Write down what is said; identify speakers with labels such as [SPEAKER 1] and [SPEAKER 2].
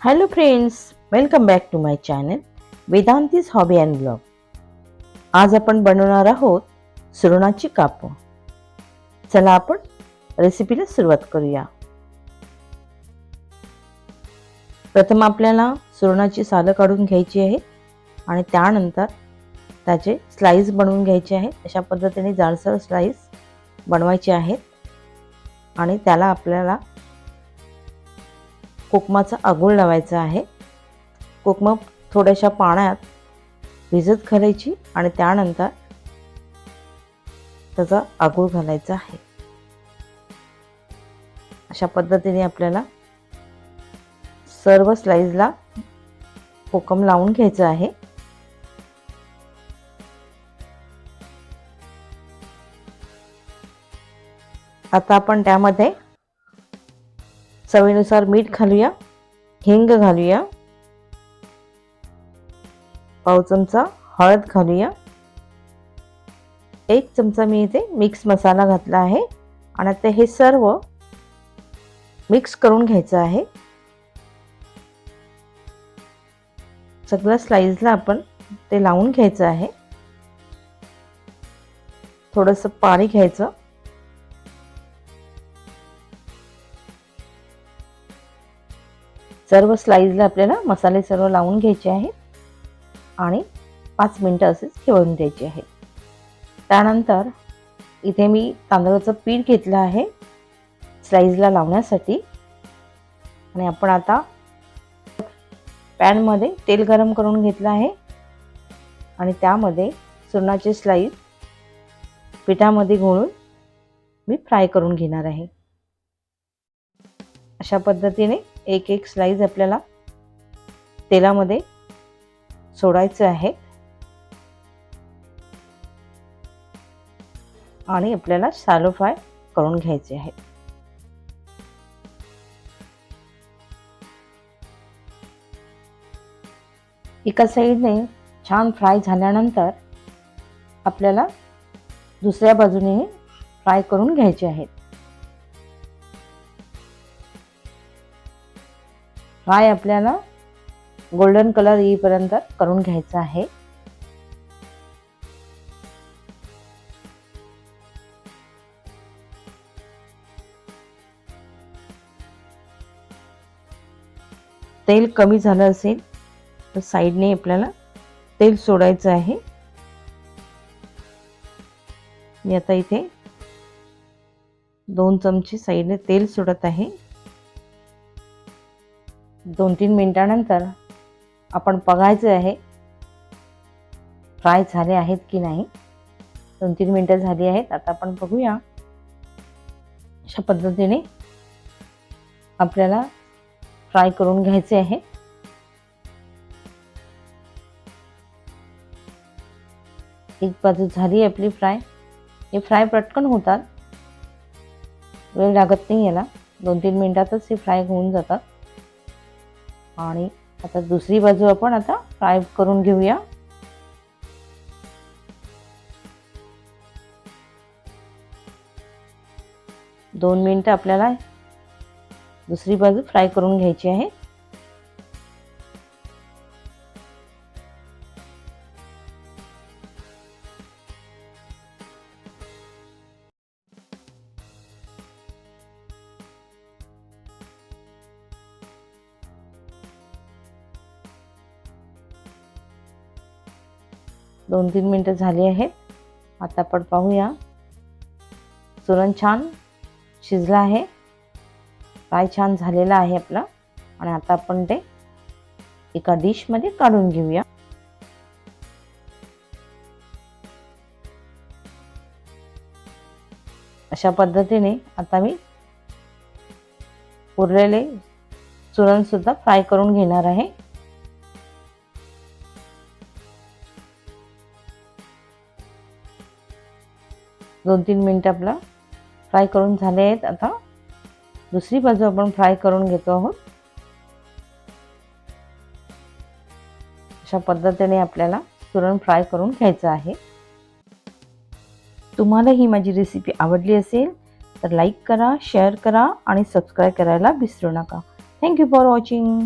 [SPEAKER 1] Hello friends welcome back to my channel Vedanti's hobby and blog आज आपण बनवणार आहोत सुरणाची कापं. चला आपण रेसिपीला सुरुवात करूया. प्रथम आपल्याला सुरणाची सालं काढून घ्यायची आहे आणि त्यानंतर त्याचे स्लाईस बनवून घ्यायचे आहेत. अशा पद्धतीने जाडसर स्लाईस बनवायचे आहेत आणि त्याला आपल्याला कोकमाचा आगोळ लावायचा आहे. कोकमा थोड्याशा पाण्यात भिजत घालायची आणि त्यानंतर त्याचा आगोळ घालायचा आहे. अशा पद्धतीने आपल्याला सर्व स्लाईजला कोकम लावून घ्यायचं आहे. आता आपण त्यामध्ये चवीनुसार मीठ घालूया हिंग घालूया पाव चमचा हळद घालूया. एक चमचा मी इथे मिक्स मसाला घातला आहे आणि आता हे सर्व मिक्स करून घ्यायचं आहे. सगळ्या स्लाईजला आपण ते लावून घ्यायचं आहे. थोडंसं पाणी घ्यायचं. सर्व स्लाईजला आपल्याला मसाले सर्व लावून घ्यायचे आहेत आणि पाच मिनटं असेच ठेवून द्यायचे आहेत. त्यानंतर इथे मी तांदळाचं पीठ घेतलं आहे स्लाईजला लावण्यासाठी. आणि आपण आता पॅनमध्ये तेल गरम करून घेतलं आहे. आणि त्यामध्ये सुरणाचे स्लाईज पिठामध्ये घोळून मी फ्राय करून घेणार आहे. अशा पद्धतीने एक एक स्लाईज आपल्याला तेलामध्ये सोडायचं आहे. आणि आपल्याला सॅलो फ्राय करून घ्यायचे आहे. एका साईडने छान फ्राय झाल्यानंतर आपल्याला दुसऱ्या बाजूने फ्राय करून घ्यायचे आहेत. फ्राय आपल्याला गोल्डन कलर येईपर्यंत करून घ्यायचा आहे? तेल कमी झालं असेल तर साईडने आपल्याला तेल सोडायचं आहे. मी आता इथे दोन चमचे साईडने तेल सोडत आहे. दोन तीन मिनटानंतर आपण बघायचं आहे फ्राय झाले आहेत की नाही. दोन तीन मिनटं झाली आहेत आता आपण बघूया अशा पद्धतीने आपल्याला फ्राय करून घ्यायचे आहे. एक बाजू झाली आपली फ्राय हे फ्राय पटकन होतात. वेळ लागत नाही याला. दोन तीन मिनटातच हे फ्राय होऊन जातात. आणि आता दुसरी बाजू आपण आता फ्राय करून घेऊया. दोन मिनटं आपल्याला दुसरी बाजू फ्राय करून घ्यायची आहे. दोन तीन मिनटं झाली आहेत. आता आपण पाहूया. सुरण छान शिजला आहे. फ्राय छान झालेला आहे आपला. आणि आता आपण ते एका डिशमध्ये काढून घेऊया. अशा पद्धतीने आता मी उरलेले सुरणसुद्धा फ्राय करून घेणार आहे. दोन तीन मिनटं आपला फ्राय करून झाले आहेत. आता दुसरी बाजू आपण फ्राय करून घेतो आहोत. अशा पद्धतीने आपल्याला सुरण फ्राय करून घ्यायचं आहे. तुम्हाला ही माझी रेसिपी आवडली असेल तर लाईक करा शेअर करा आणि सबस्क्राईब करायला विसरू नका. Thank you for watching